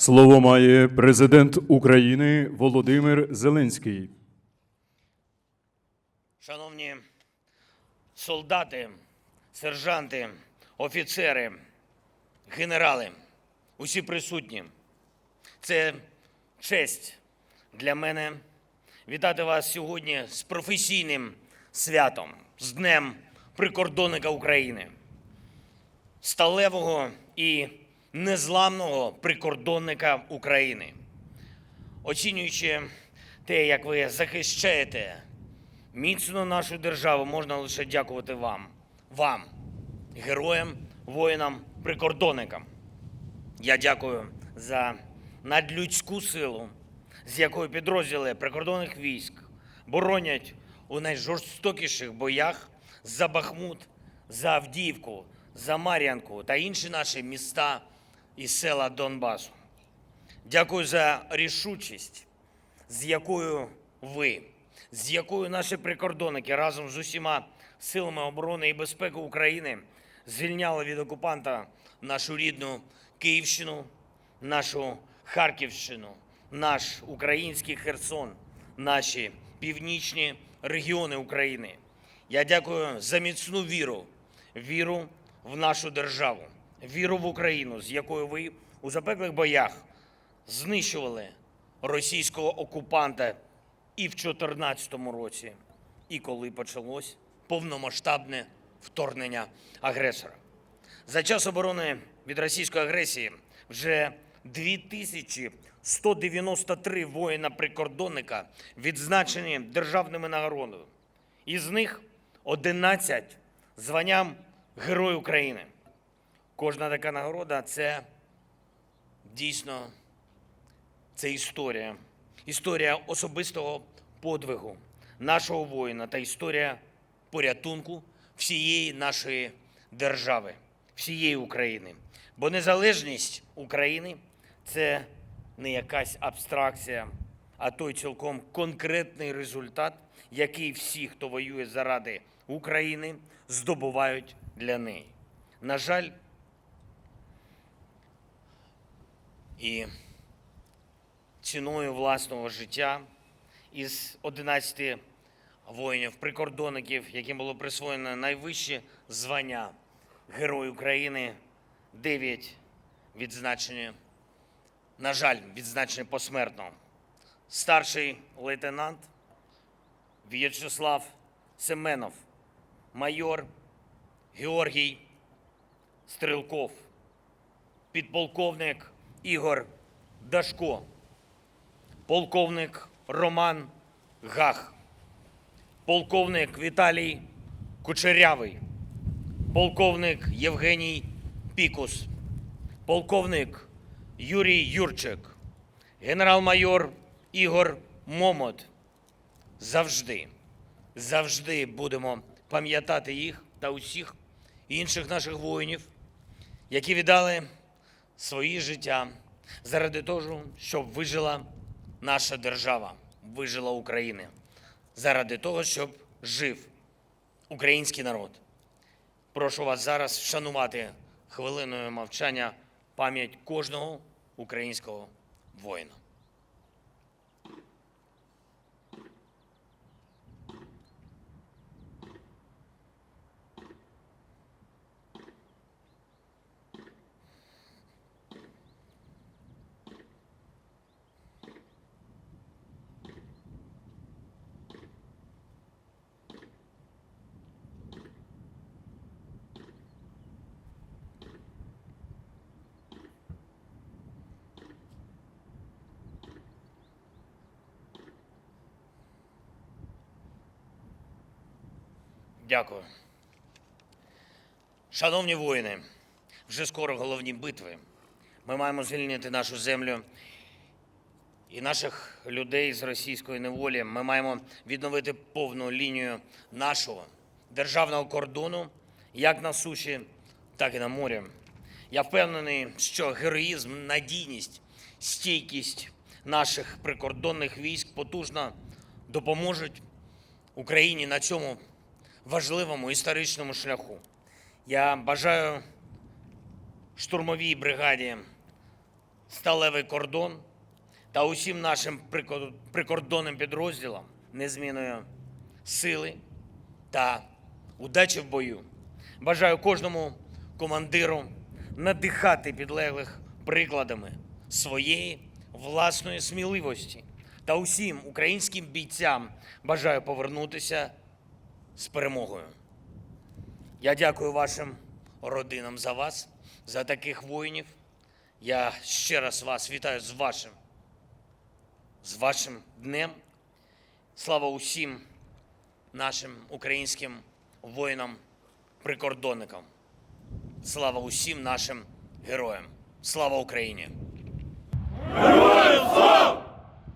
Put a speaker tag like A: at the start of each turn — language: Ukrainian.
A: Слово має президент України Володимир Зеленський.
B: Шановні солдати, сержанти, офіцери, генерали, усі присутні, це честь для мене вітати вас сьогодні з професійним святом, з Днем прикордонника України, сталевого і незламного прикордонника України. Оцінюючи те, як ви захищаєте міцно нашу державу, можна лише дякувати вам, вам, героям, воїнам, прикордонникам. Я дякую за надлюдську силу, з якою підрозділи прикордонних військ боронять у найжорстокіших боях за Бахмут, за Авдіївку, за Мар'янку та інші наші міста і села Донбасу. Дякую за рішучість, з якою ви, з якою наші прикордонники разом з усіма силами оборони і безпеки України звільняли від окупанта нашу рідну Київщину, нашу Харківщину, наш український Херсон, наші північні регіони України. Я дякую за міцну віру, віру в нашу державу, віру в Україну, з якою ви у запеклих боях знищували російського окупанта і в 2014 році, і коли почалось повномасштабне вторгнення агресора. За час оборони від російської агресії вже 2193 воїна-прикордонника відзначені державними нагородами. Із них 11 званням Герой України. Кожна така нагорода це дійсно це історія. Історія особистого подвигу нашого воїна та історія порятунку всієї нашої держави, всієї України. Бо незалежність України це не якась абстракція, а той цілком конкретний результат, який всі, хто воює заради України, здобувають для неї. На жаль, і ціною власного життя із 11 воїнів-прикордонників, яким було присвоєно найвищі звання Герой України, 9 відзначені, на жаль, відзначені посмертно. Старший лейтенант В'ячеслав Семенов, майор Георгій Стрелков, підполковник Ігор Дашко, полковник Роман Гах, полковник Віталій Кучерявий, полковник Євгеній Пікус, полковник Юрій Юрчик, генерал-майор Ігор Момот. Завжди, завжди будемо пам'ятати їх та усіх інших наших воїнів, які віддали свої життя заради того, щоб вижила наша держава, вижила Україна, заради того, щоб жив український народ. Прошу вас зараз вшанувати хвилиною мовчання пам'ять кожного українського воїна. Дякую. Шановні воїни, вже скоро головні битви. Ми маємо звільнити нашу землю і наших людей з російської неволі. Ми маємо відновити повну лінію нашого державного кордону як на суші, так і на морі. Я впевнений, що героїзм, надійність, стійкість наших прикордонних військ потужно допоможуть Україні на цьому важливому історичному шляху. Я бажаю штурмовій бригаді сталевий кордон та усім нашим прикордонним підрозділам незмінної сили та удачі в бою. Бажаю кожному командиру надихати підлеглих прикладами своєї власної сміливості. Та усім українським бійцям бажаю повернутися з перемогою. Я дякую вашим родинам за вас, за таких воїнів. Я ще раз вас вітаю з вашим, з вашим днем. Слава усім нашим українським воїнам-прикордонникам. Слава усім нашим героям. Слава Україні!
C: Героям слава!